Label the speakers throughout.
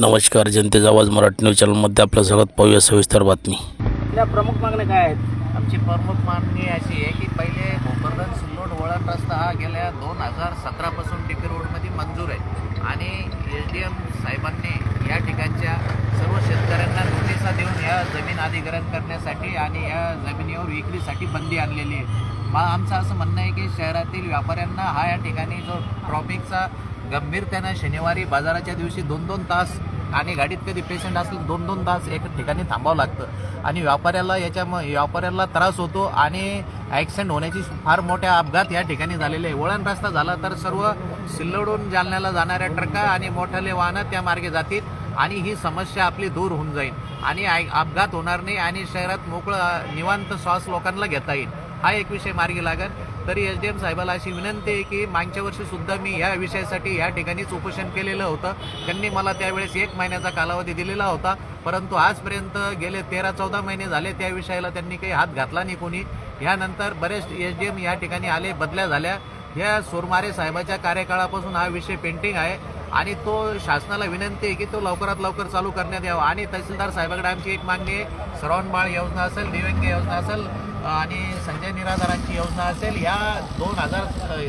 Speaker 1: नमस्कार जनतेचा आवाज मराठी न्यूज चॅनलमध्ये आपलं स्वागत. पाहूया सविस्तर बातमी.
Speaker 2: आपल्या प्रमुख मागण्या काय आहेत?
Speaker 3: आमची प्रमुख मागणी अशी आहे की पहिले भोकरदन सिल्लोड वळण रस्ता हा गेल्या दोन हजार सतरापासून टी पी रोडमध्ये मंजूर आहे. आणि एस डी एम साहेबांनी या ठिकाणच्या सर्व शेतकऱ्यांना नोटिसा देऊन या जमीन अधिग्रहण करण्यासाठी आणि या जमिनीवर विक्रीसाठी बंदी आणलेली आहे. मग आमचं असं म्हणणं आहे की शहरातील व्यापाऱ्यांना हा या ठिकाणी जो ट्रॉफिकचा गंभीरतेनं शनिवारी बाजाराच्या दिवशी दोन दोन तास आणि गाडीत कधी पेशंट असलं दोन दोन तास एका ठिकाणी थांबावं लागतं. आणि व्यापाऱ्याला याच्या व्यापाऱ्याला त्रास होतो आणि ॲक्सिडेंट होण्याची फार मोठ्या अपघात या ठिकाणी झालेले आहे. वळण रस्ता झाला तर सर्व सिल्लोडून जालन्याला जाणाऱ्या ट्रका आणि मोठाले वाहनं त्या मार्गे जातील आणि ही समस्या आपली दूर होऊन जाईल. आणि अपघात होणार नाही आणि शहरात मोकळं निवांत श्वास लोकांना घेता येईल. हा एक विषय मार्गी लागेल. तरी एस डी एम साहेबाला अशी विनंती आहे की मागच्या वर्षीसुद्धा मी या विषयासाठी या ठिकाणीच उपोषण केलेलं होतं. त्यांनी मला त्यावेळेस एक महिन्याचा कालावधी दिलेला होता. परंतु आजपर्यंत गेले तेरा चौदा महिने झाले त्या विषयाला त्यांनी काही हात घातला नाही कोणी. यानंतर बरेच एच डी एम या ठिकाणी आले बदल्या झाल्या. या सोरमारे साहेबाच्या कार्यकाळापासून हा विषय पेंटिंग आहे आणि तो शासनाला विनंती आहे की तो लवकरात लवकर चालू करण्यात यावा. आणि तहसीलदार साहेबाकडे आमची एक मागणी आहे. श्रवणबाळ योजना असेल दिव्यांग योजना असेल आणि संजय निराधारांची योजना असेल या दोन हजार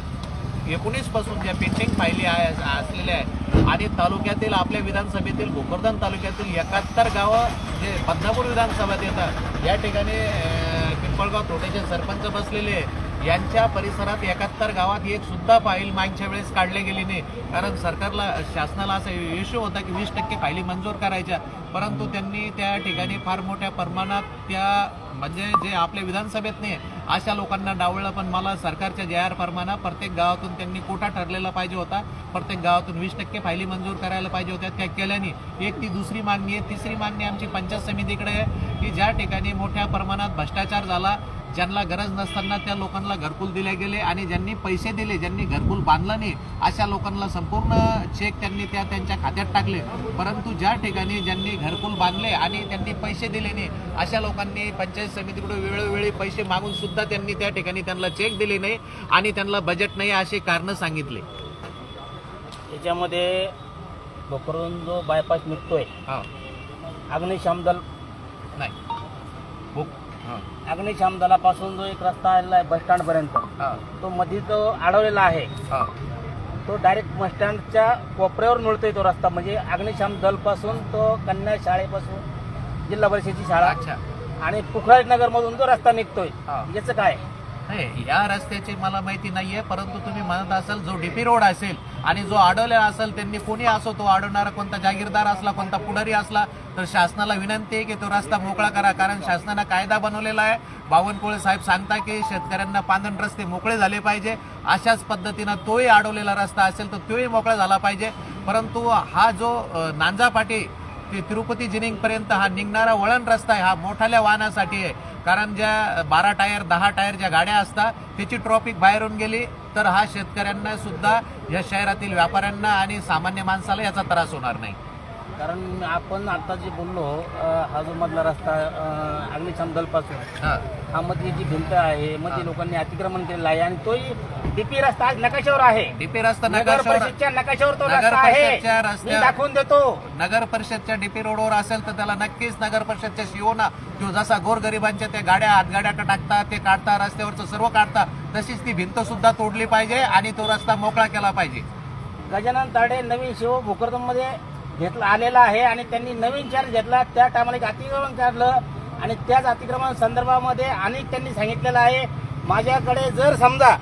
Speaker 3: एकोणीसपासून ज्या पेंडिंग फायली आहे असलेल्या आहे आणि तालुक्यातील आपल्या विधानसभेतील भोकरदन तालुक्यातील एकाहत्तर गावं जे बदनापूर विधानसभेत येतात या ठिकाणी पिंपळगाव तोटेचे सरपंच बसलेले आहे. यांच्या परिसरात एकाहत्तर गावात एक सुद्धा फाईल मागच्या वेळेस काढले गेली नाही. कारण सरकारला शासनाला असा इश्यू होता की वीस टक्के फायली मंजूर करायच्या. परंतु त्यांनी त्या ठिकाणी फार मोठ्या प्रमाणात त्या म्हणजे जे आपल्या विधानसभेत नाही अशा लोकांना डावळलं. पण मला सरकारच्या जे आर प्रमाणात प्रत्येक गावातून त्यांनी कोटा ठरलेला पाहिजे होता. प्रत्येक गावातून वीस टक्के फायली मंजूर करायला पाहिजे होत्या. त्या केल्याने एक ती दुसरी मागणी आहे. तिसरी मागणी आमची पंचायत समितीकडे आहे की ज्या ठिकाणी मोठ्या प्रमाणात भ्रष्टाचार झाला ज्यांना गरज नसताना त्या लोकांना घरकुल दिले गेले आणि ज्यांनी पैसे दिले ज्यांनी घरकुल बांधलं नाही अशा लोकांना संपूर्ण चेक त्यांनी त्या त्यांच्या खात्यात टाकले. परंतु ज्या ठिकाणी ज्यांनी घरकुल बांधले आणि त्यांनी पैसे दिले नाही अशा लोकांनी पंचायत समितीकडे वेळोवेळी पैसे मागून सुद्धा त्यांनी त्या ठिकाणी त्यांना चेक दिले नाही आणि त्यांना बजेट नाही असे कारणं सांगितले.
Speaker 2: याच्यामध्ये भोकरून जो बायपास निघतोय
Speaker 3: हां.
Speaker 2: अग्निशाम दल
Speaker 3: नाही
Speaker 2: अग्निशाम दलापासून जो एक रस्ता आलेला आहे बस स्टँडपर्यंत
Speaker 3: हां.
Speaker 2: तो मध्ये जो अडवलेला आहे. तो डायरेक्ट बस स्टँडच्या कोपऱ्यावर मिळतोय तो रस्ता. म्हणजे अग्निशाम दलपासून तो कन्या शाळेपासून जिल्हा परिषदेची शाळा. आणि पुखराज नगरमधून जो रस्ता निघतोय. याचं काय?
Speaker 3: नाही या रस्त्याची मला माहिती नाहीये परंतु तुम्ही म्हणत असाल जो डीपी रोड असेल आणि जो अडवलेला असेल त्यांनी कोणी असो तो अडवणारा कोणता जागीरदार असला कोणता पुढारी असला तर शासनाला विनंती आहे की तो रस्ता मोकळा करा कारण शासनानं कायदा बनवलेला आहे. बावनकुळे साहेब सांगता की शेतकऱ्यांना पांधण रस्ते मोकळे झाले पाहिजे. अशाच पद्धतीनं तोही अडवलेला रस्ता असेल तर तोही मोकळा झाला पाहिजे. परंतु हा जो नांजापाटी ते तिरुपती जिनिंगपर्यंत हा निघणारा वळण रस्ता आहे हा मोठाल्या वाहनासाठी आहे. कारण ज्या बारा टायर दहा टायर ज्या गाड्या असतात त्याची ट्रॉफिक बाहेरून गेली तर हा शेतकऱ्यांना सुद्धा या शहरातील व्यापाऱ्यांना आणि सामान्य माणसाला याचा त्रास होणार नाही.
Speaker 2: कारण आपण आता जे बोललो अं, हा जो मधला रस्ता अं, अग्निशाम दलपासून
Speaker 3: हा.
Speaker 2: हा मध्ये जी भिंत आहे मध्ये. लोकांनी अतिक्रमण केलेलं आहे आणि तोही डीपी रस्ता आज नकाशावर आहे
Speaker 3: डीपी रस्ता
Speaker 2: नगर
Speaker 3: नगर
Speaker 2: परिषदच्या नकाशावर तो
Speaker 3: नगर
Speaker 2: रस्ता आहे
Speaker 3: परिषदच्या
Speaker 2: मी
Speaker 3: रस्त्या-
Speaker 2: दाखवून देतो
Speaker 3: नगर परिषदच्या डीपी रोडवर असेल तर त्याला नक्कीच नगर परिषदच्या शिवना तो जसा गोरगरिबांच्या त्या गाड्या हातगाड्या टाकतात ते काढता रस्त्यावरचं सर्व काढता तशीच ती भिंत सुद्धा तोडली पाहिजे आणि तो रस्ता मोकळा केला पाहिजे
Speaker 2: गजानन ताडे नवीन शिव भोकरदनमध्ये घेतला आलेला आहे आणि त्यांनी नवीन चार्ज घेतला. त्या टायमाला एक अतिक्रमण काढलं आणि त्याच अतिक्रमण संदर्भामध्ये अनेक त्यांनी सांगितलेलं आहे. माझ्याकडे जर समजा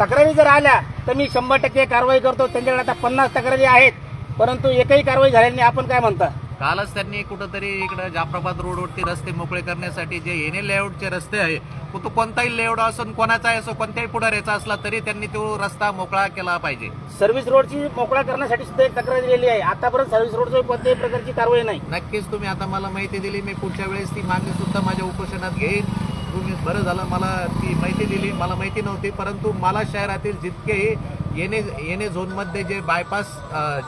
Speaker 2: तक्रारी जर आल्या तर मी शंभर टक्के कारवाई करतो. त्यांच्याकडे आता पन्नास तक्रारी आहेत. परंतु एकही कारवाई झालेली नाही. आपण काय म्हणता?
Speaker 3: कालच त्यांनी कुठंतरी इकडं जाफराबाद रोडवरती रस्ते मोकळे करण्यासाठी जे एने लेआउटचे रस्ते आहे तो कोणताही लेआउट असो कोणाचाही असो कोणत्याही पुढाऱ्याचा असला तरी त्यांनी तो रस्ता मोकळा केला पाहिजे.
Speaker 2: सर्व्हिस रोडची मोकळा करण्यासाठी सुद्धा एक तक्रार दिलेली आहे. आतापर्यंत सर्व्हिस रोडची कोणत्याही प्रकारची कारवाई नाही.
Speaker 3: नक्कीच तुम्ही आता मला माहिती दिली मी पुढच्या वेळेस ती मागणी सुद्धा माझ्या उपोषणात घेईन. तुम्ही बरं झालं मला ती माहिती दिली. मला माहिती नव्हती परंतु मला शहरातील जितकेही येणे येणे झोनमध्ये जे बायपास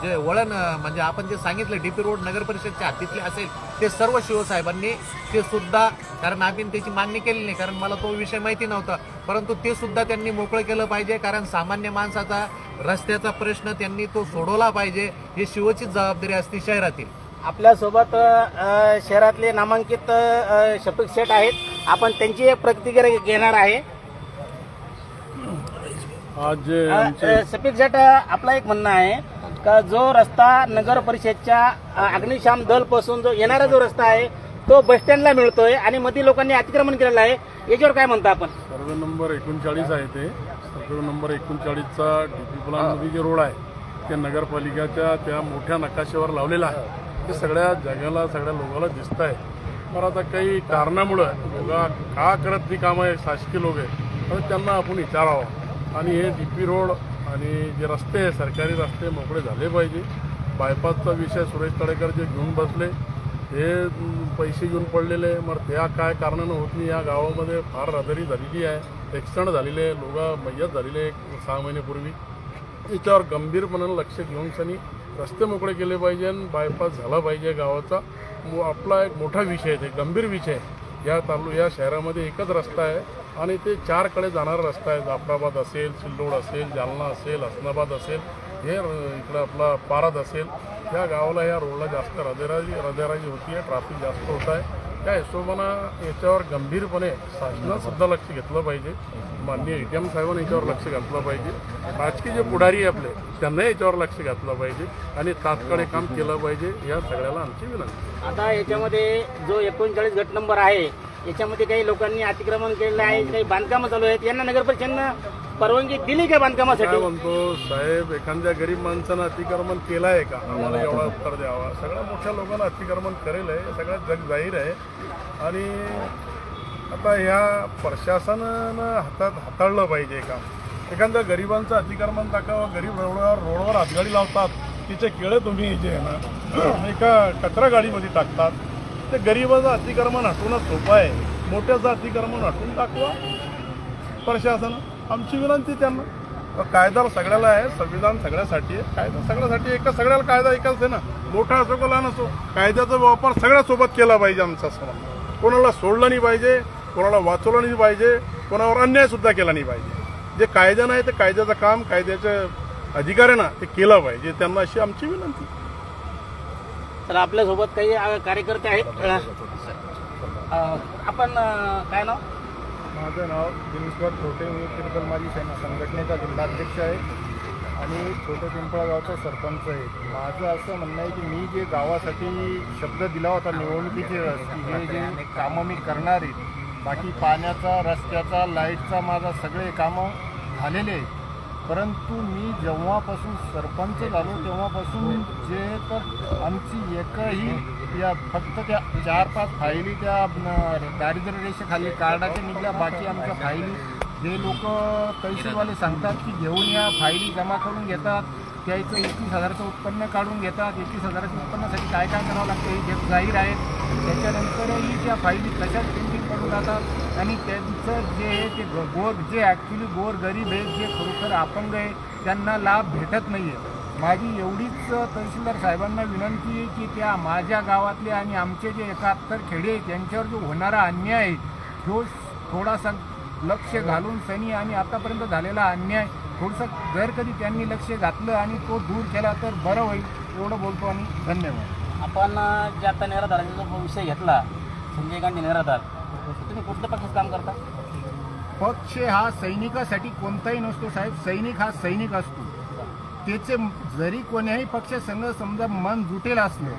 Speaker 3: जे वळण म्हणजे आपण जे सांगितलं डी पी रोड नगर परिषदच्या हद्दीतले असेल ते सर्व शिवसाहेबांनी ते सुद्धा कारण आम्ही त्याची मागणी केली नाही कारण मला तो विषय माहिती नव्हता. परंतु ते सुद्धा त्यांनी मोकळं केलं पाहिजे कारण सामान्य माणसाचा रस्त्याचा प्रश्न त्यांनी तो सोडवला पाहिजे ही शिवचीच जबाबदारी असते शहरातील.
Speaker 2: आपल्यासोबत शहरातले नामांकित शफिक शेठ आहेत. आपण त्यांची एक प्रतिक्रिया घेणार आहे.
Speaker 4: आज आमचे
Speaker 2: आपलं एक म्हणणं आहे का जो रस्ता नगर परिषदच्या अ, अग्निशाम दलपासून जो येणारा जो रस्ता आहे तो बस स्टँडला मिळतोय आणि मध्ये लोकांनी अतिक्रमण केलेलं आहे. याच्यावर काय म्हणता आपण?
Speaker 4: सर्वे नंबर एकोणचाळीस आहे ते. सर्वे नंबर एकोणचाळीसचा डीपी प्लानमध्ये जे रोड आहे ते नगरपालिकेच्या त्या मोठ्या नकाशावर लावलेला आहे. ते सगळ्या जगाला सगळ्या लोकांना दिसत आहे. पण आता काही कारणामुळं लोक का करत नाही कामं? आहे शासकीय लोक आहे तर त्यांना आपण विचारावं. आणि हे डी पी रोड आणि जे रस्ते आहे सरकारी रस्ते मोकळे झाले पाहिजे. बायपासचा विषय सुरेश तळेकर जे घेऊन बसले हे पैसे घेऊन पडलेले मग त्या काय कारणानं होत नाही? या गावामध्ये फार रदारी झालेली आहे. ॲक्सिडेंट झालेले आहे. लोक मय्यत झालेले सहा महिन्यापूर्वी याच्यावर गंभीरपणानं लक्ष घेऊन सनी रस्ते मोकळे केले पाहिजे आणि बायपास झाला पाहिजे गावाचा. आपला एक मोठा विषय आहे ते गंभीर विषय आहे. या तालु या शहरामध्ये एकच रस्ता आहे. आणि ते चारकडे जाणारा रस्ता आहे. जाफराबाद असेल सिल्लोड असेल जालना असेल हसनाबाद असेल हे इकडं आपला पारद असेल. या गावाला ह्या रोडला जास्त हृदयराजी हृदयराजी होती आहे ट्रॅफिक जास्त होत आहे त्या हिशोबानं याच्यावर गंभीरपणे शासनासुद्धा लक्ष घेतलं पाहिजे. माननीय ए टी एम साहेबांनी याच्यावर लक्ष घातलं पाहिजे. राजकीय जे पुढारी आहे आपले त्यांना याच्यावर लक्ष घातलं पाहिजे आणि तात्काळ हे काम केलं पाहिजे. या सगळ्याला आमची विनंती
Speaker 2: आता याच्यामध्ये जो एकोणचाळीस गट नंबर आहे याच्यामध्ये काही लोकांनी अतिक्रमण केलेलं आहे काही बांधकामं चालू आहेत. यांना नगर परिषदेनं परवानगी दिली का
Speaker 4: काय
Speaker 2: बांधकामासाठी
Speaker 4: म्हणतो साहेब एखाद्या गरीब माणसानं अतिक्रमण केलं आहे का? आम्हाला एवढा उत्तर द्यावा. सगळ्या मोठ्या लोकांना अतिक्रमण करेल आहे हे सगळ्यात जग जाहीर आहे. आणि आता ह्या प्रशासनानं हातात हाताळलं पाहिजे काम एखाद्या गरिबांचं अतिक्रमण दाखवा गरीब रोडवर रोडवर हातगाडी लावतात. तिचे केळे तुम्ही जे आहे ना एका कचरा गाडीमध्ये टाकतात. ते गरिबाचं अतिक्रमण हटवणं सोपं आहे. मोठ्याचं अतिक्रमण हटवून दाखवा प्रशासन आमची विनंती त्यांना. कायदा सगळ्याला आहे संविधान सगळ्यासाठी आहे. कायदा सगळ्यासाठी एका सगळ्याला कायदा एकाच आहे ना. मोठा असो का लहान असो कायद्याचा वापर सगळ्यासोबत केला पाहिजे आमचा समाज. कोणाला सोडलं नाही पाहिजे कोणाला वाचवलं नाही पाहिजे कोणावर अन्याय सुद्धा केला नाही पाहिजे. जे कायदा नाही ते कायद्याचं काम कायद्याच्या अधिकाऱ्यांना ते केलं पाहिजे. त्यांना अशी आमची विनंती.
Speaker 2: तर आपल्यासोबत काही अ, कार्यकर्ते आहेत. अ, आपण अ, काय नाव?
Speaker 5: माझं नाव दिनेश्वर छोटे मी तिरकल माझी सेना संघटनेचा जिल्हाध्यक्ष आहे. आणि छोटे पिंपळा गावचा सरपंच आहे. माझं असं म्हणणं आहे की मी जे गावासाठी शब्द दिला होता निवडणुकीचे वेळेस की हे जे कामं मी करणार आहे बाकी पाण्याचा रस्त्याचा लाईटचा माझा सगळे कामं झालेले आहेत. परंतु मी जेव्हापासून सरपंच झालो तेव्हापासून जे तर आमची एकही या फक्त त्या चार पाच फायली त्या दारिद्र्य रेषेखाली कार्डाच्या निघल्या बाकी आमच्या फायली. जे लोक तहसीलवाले सांगतात की घेऊन या फायली जमा करून घेतात. त्याचं एकतीस हजाराचं उत्पन्न काढून घेतात. एकतीस हजाराच्या उत्पन्नासाठी काय काय करावं लागतं हे जे जाहीर आहेत त्याच्यानंतरही त्या फायली कशाच पेंटिंग पडून जातात? आणि त्यांचं जे आहे ते गोर जे ॲक्च्युली गोर गरीब आहेत जे खरोखर अपंग आहे त्यांना लाभ भेटत नाही आहे माझी एवढीच तहसीलदार साहेबांना विनंती आहे की त्या माझ्या गावातले आणि आमचे जे एकाहत्तर खेडे त्यांच्यावर जो होणारा अन्याय आहे तो थोडासा लक्ष घालून सनी आणि आतापर्यंत झालेला अन्याय थोडंसं जर कधी त्यांनी लक्ष घातलं आणि तो दूर केला तर बरं होईल एवढं बोलतो आणि धन्यवाद.
Speaker 2: आपण जे आता निराधाराचा जो विषय घेतला संजय गांधी निराधार तुम्ही कुठल्या पक्षात काम करता?
Speaker 5: पक्ष हा सैनिकासाठी कोणताही नसतो साहेब. सैनिक हा सैनिक असतो. त्याचे जरी कोण्याही पक्षासंग समजा मन जुटेल असलं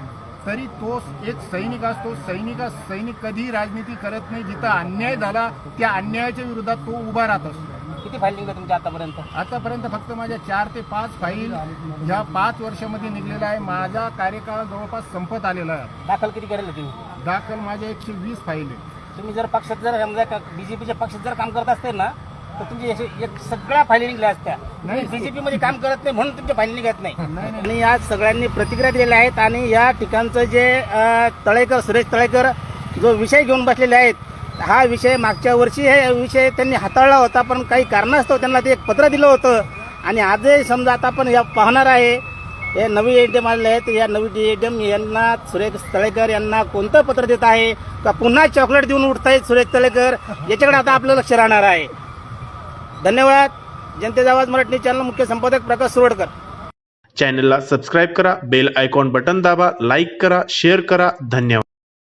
Speaker 5: तरी तो एक सैनिक असतो. सैनिका सैनिक कधीही राजनीती करत नाही. जिथं अन्याय झाला त्या अन्यायाच्या विरोधात तो उभा राहत असतो.
Speaker 2: किती फाईल निघल्या तुमच्या आतापर्यंत?
Speaker 5: आतापर्यंत फक्त माझ्या चार ते पाच फाईल ह्या पाच वर्षामध्ये निघलेला आहे. माझा कार्यकाळ जवळपास संपत आलेला आहे.
Speaker 2: दाखल किती करेल तुम्ही?
Speaker 5: दाखल माझ्या एकशे वीस फाईल आहे.
Speaker 2: तुम्ही जर पक्षात जर समजा बीजेपीच्या पक्षात जर काम करत असते ना तर तुमची अशी एक सगळ्या फायली निघल्या असत्या.
Speaker 5: नाही.
Speaker 2: बीजेपी मध्ये काम करत नाही म्हणून तुमच्या फायली निघत नाही
Speaker 5: नाही, नाही.
Speaker 2: आणि या सगळ्यांनी प्रतिक्रिया दिलेल्या आहेत आणि या ठिकाणचं जे अ, तळेकर सुरेश तळेकर जो विषय घेऊन बसलेले आहेत हा विषय मागच्या वर्षी हे विषय त्यांनी हाताळला होता पण काही कारणास्तव त्यांना ते एक पत्र दिलं होतं. आणि आजही समजा आता आपण या पाहणार आहे हे नवी ए डी एम आलेले आहेत या नवी ए डी एम यांना सुरेश तळेकर यांना कोणतं पत्र देत आहे? का पुन्हा चॉकलेट देऊन उठत आहेत सुरेश तळेकर? याच्याकडे आता आपलं लक्ष राहणार आहे. धन्यवाद. जनतेचा आवाज मराठी चॅनल मुख्य संपादक प्रकाश सुरडकर
Speaker 6: चॅनलला सबस्क्राईब करा बेल आयकॉन बटन दाबा लाईक करा शेअर करा. धन्यवाद.